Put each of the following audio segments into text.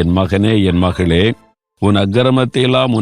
என் மகனே என் மகளே உன் அக்கிரமத்தை எல்லாம்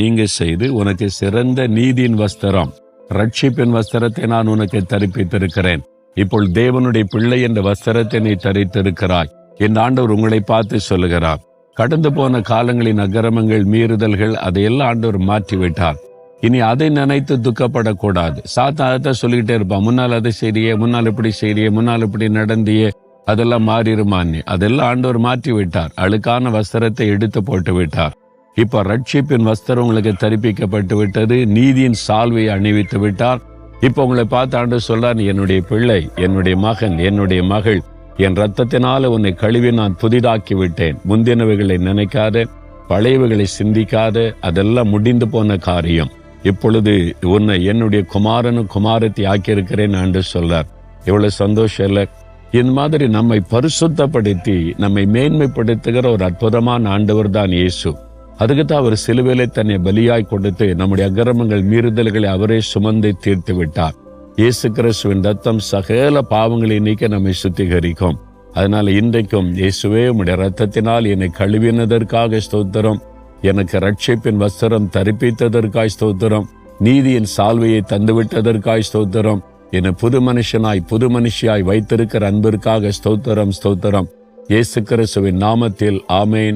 நீங்க செய்து உனக்கு சிறந்த நீதியின் வஸ்திரம் ரட்சிப்பின் வஸ்திரத்தை நான் உனக்கு தரிப்பித்திருக்கிறேன். இப்போ தேவனுடைய பிள்ளை என்ற வஸ்திரத்தை நீ தரித்திருக்கிறாய். என் ஆண்டவர் உங்களை பார்த்து சொல்லுகிறார். கடந்து போன காலங்களின் அக்கிரமங்கள் மீறுதல்கள் அதையெல்லாம் ஆண்டவர் மாற்றிவிட்டார். இனி அதை நினைத்து துக்கப்படக்கூடாது. சாத்தா அதை சொல்லிக்கிட்டே இருப்பான். முன்னால் அதை செய்தியே முன்னால் இப்படி செய்தியே முன்னால் இப்படி நடந்தியே அதெல்லாம் மாறிடுமான்னு அதெல்லாம் ஆண்டவர் மாற்றி விட்டார். அழுக்கான வஸ்திரத்தை எடுத்து போட்டு விட்டார். இப்ப ரட்சிப்பின் வஸ்திரம் உங்களுக்கு தரிப்பிக்கப்பட்டு விட்டது. நீதியின் சால்வையை அணிவித்து விட்டார். இப்போ உங்களை பார்த்து ஆண்டு சொல்றார் என்னுடைய பிள்ளை என்னுடைய மகன் என்னுடைய மகள் என் ரத்தத்தினால உன்னை கழுவி நான் புதிதாக்கி விட்டேன். முந்தினவைகளை நினைக்காத பழையவைகளை சிந்திக்காத அதெல்லாம் முடிந்து போன காரியம். இப்பொழுது உன்னை என்னுடைய குமாரனும் குமாரத்தை ஆக்கியிருக்கிறேன் ஆண்டு சொல்றார். எவ்வளவு சந்தோஷம் இல்லை? இந்த மாதிரி நம்மை பரிசுத்தப்படுத்தி நம்மை மேன்மைப்படுத்துகிற ஒரு அற்புதமான ஆண்டவர் தான் இயேசு. அதுக்கு தான் அவர் சிலுவையிலே தன்னை பலியாய் கொடுத்து நம்முடைய அக்கிரமங்கள் மீறுதல்களை அவரே சுமந்து தீர்த்து விட்டார். இயேசு கிறிஸ்துவின் ரத்தம் சகல பாவங்களை நீக்க நம்மை சுத்திகரிக்கும். அதனால இன்றைக்கும் இயேசுவே உம்முடைய ரத்தத்தினால் என்னை கழுவினதற்காக ஸ்தோத்திரம். எனக்கு ரட்சிப்பின் வஸ்திரம் தரிப்பித்ததற்காய் ஸ்தோத்திரம். நீதியின் சால்வையை தந்துவிட்டதற்காய் ஸ்தோத்திரம். என்னை புது மனுஷனாய் புது மனுஷியாய் வைத்திருக்கிற அன்பிற்காக ஸ்தோத்திரம் ஸ்தோத்திரம். இயேசு கிறிஸ்துவின் நாமத்தில் ஆமேன்.